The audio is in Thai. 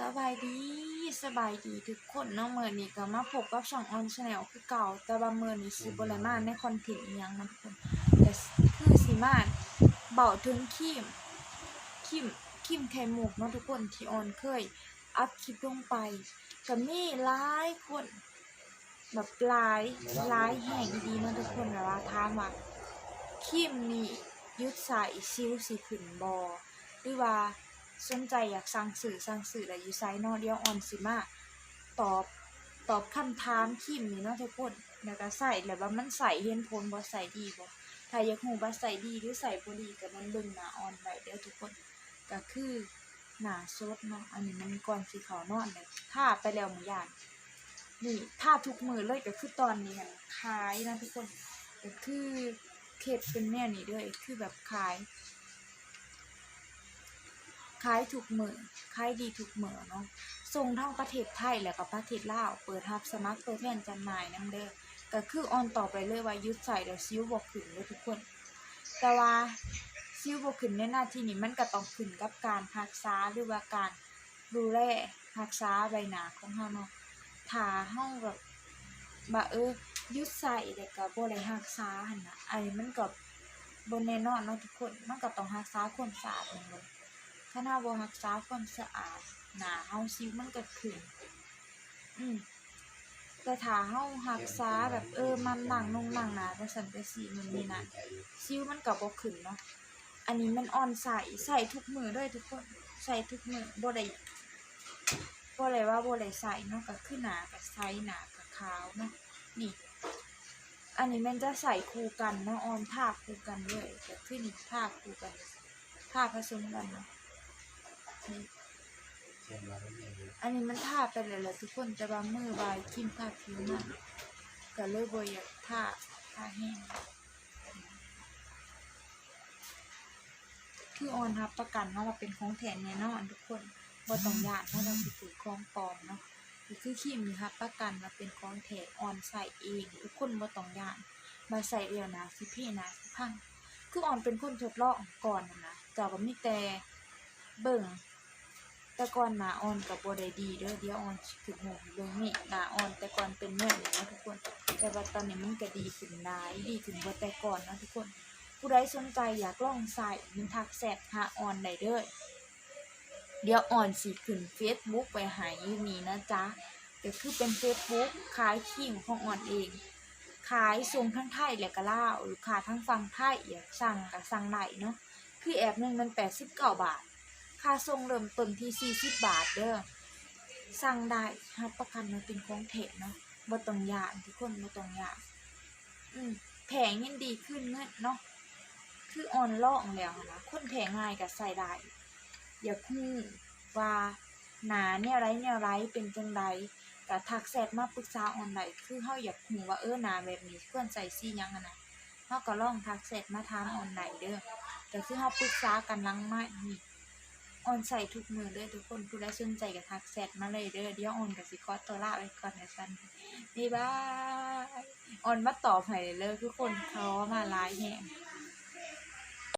สบายดีสบายดีทุกคนเนาะมื้อนี้ก็มาพบกับช่องออนชาแนลคือเก่า แต่ว่ามื้อนี้สิบ่ได้มาในคอนเทนต์ยังนะทุกคนแต่คือสิมาเว้าถึงครีมครีมครีมไข่หมกเนาะทุกคนที่ออนเคย อัพคลิปลงไปก็มีหลายคนแบบหลายหลายแห่งดีเนาะทุกคนแบบว่าถามว่าครีมนี้หยุดใส่สิวสิขึ้นบ่หรือว่า สนใจอยากสั่งสื่อสั่งสื่อแล้วอยู่ไซต์นาะเดียวออนสิมาตอบตอบคำถามคิมนี่เนาะทุกคนแล้วก็ใส่แล้วว่ามันใส่เห็นผลบ่ใส่ดีบ่ถ้าอยากฮู้ว่ใส่ดีหรือใส่บ่ดีก็มันเบิ่งหน้าออนไว้เด้อทุกคนก็คือหน้าสดเนาะอันนี้มันก่อนสิเข้านอนเลยถ้าไปแล้วมื้อยานนี่ถ้าทุกมือเลยก็คือตอนนี้หั่นขายนะทุกคนก็คือเคล็ดเป็นแนวนี้เด้อคือแบบขาย ขายถูกมือขายดีถูกเหมือเนาะส่งทั้งประเทศไทยแล้วก็ประเทศลาวเปิดรับสมัครตัวแทนจำหน่ายนำเด้อก็คือออนต่อไปเลยว่ายุดใส่แล้วซิวบ่ขึ้นเด้อทุกคน แต่ว่าซิวบ่ขึ้นในหน้าที่นี้มันก็ต้องขึ้นกับการรักษาหรือว่าการดูแลรักษาใบหนาของเฮาเนาะถ้าเฮาแบบว่เออยุดใส่แต่ก็บ่ได้รักษาหั่นน่ะอันนี้มันก็บ่แน่นอนเนาะทุกคนมันก็ต้องรักษาความสะอาดนั่นเด้อ ถ้าเราบ่รักษาความสะอาด หน้าเฮาสิวมันก็ขึ้น อืมแต่ถ้าเฮารักษาแบบเออมันหนังนงหนังหนาจังซั่นจังซี่มันนี่นั่นสิวมันก็บ่ขึ้นเนาะอันนี้มันอ่อนใส่ใส่ทุกมื้อเลยทุกคนใส่ทุกมื้อบ่ได้บ่ได้ว่าบ่ได้ใส่เนาะก็คือหน้าก็ใสหน้าก็ขาวเนาะนี่อันนี้มันจะใส่คู่กันเนาะออนทาคู่กันเลยก็คือนี่ทาคู่กันทาผสมกันเนาะนี่ อันนี้มันทาไปเลยแหละทุกคนแต่ว่ามือบายครีมทาผิวมันก็เลยบ่อยากทาทาแห้งคือออนรับประกันเนาะว่าเป็นของแท้แน่นอนทุกคนบ่ต้องยานว่าเราสิถือของปลอมเนาะคือครีมรับประกันว่าเป็นของแท้ออนใส่เอง ทุกคนบ่ต้องยานมาใส่เดียวนะสิพี่นะสิพังคือออนเป็นคนทดลองก่อนนะนะแต่ว่ามีแต่เบิ่ง แต่ก่อนหนาอ่อนกับบ่ได้ดีเด้อเดี๋ยวอ่อนสิขึ้นหูเบิ่งนี่หนาอ่อนแต่ก่อนเป็นแม่นี่นะทุกคนแต่ว่าตอนนี้มันก็ดีขึ้นหลายดีขึ้นกว่าแต่ก่อนนะทุกคน ผู้ใดสนใจอยากลองใส่มันทักแชทหาอ่อนได้เด้อเดี๋ยวอ่อนสิขึ้น Facebook ไปห้อยู่นี่นะจ๊ะก็คือเป็น Facebook ขายครีมของอ่อนเอง ขายส่งทั้งไทยและก็ลาวลูกค้าทั้งฝั่งไทยอยากสั่งก็สั่งได้เนาะคือแอปหนึงมัน89บาท ค่าส่งเริ่มต้นที่40บาทเด้อสั่งได้รับประกันมันเป็นของแถมเนาะบ่ต้องยานทุกคนบ่ต้องยานอืมแผงยังดีขึ้นเงินเนาะคือออนล่องแล้วนะคนแผงง่ายก็ใส่ได้อย่าคู้ว่าหนาแนวไรแนวไรเป็นจังไดก็ทักแชทมาปรึกษาออนไลน์คือเฮาอยากฮู้ว่าเออหนาแบบนี้ควรใส่สีหยังนะเฮาก็ลองทักแชทมาถามออนไลน์เด้อก็คือเฮาปรึกษากันลังไม้นี่ ออนใส่ทุกมือเลยทุกคนผู้ใดสนใจกับทักแซดมาเลยเด้อเดี๋ยวออนกับสิคอตัวละไปก่อนนะซันบ๊ายบายออนมาตอบให้เลยทุกคนเขามาไลน์แห่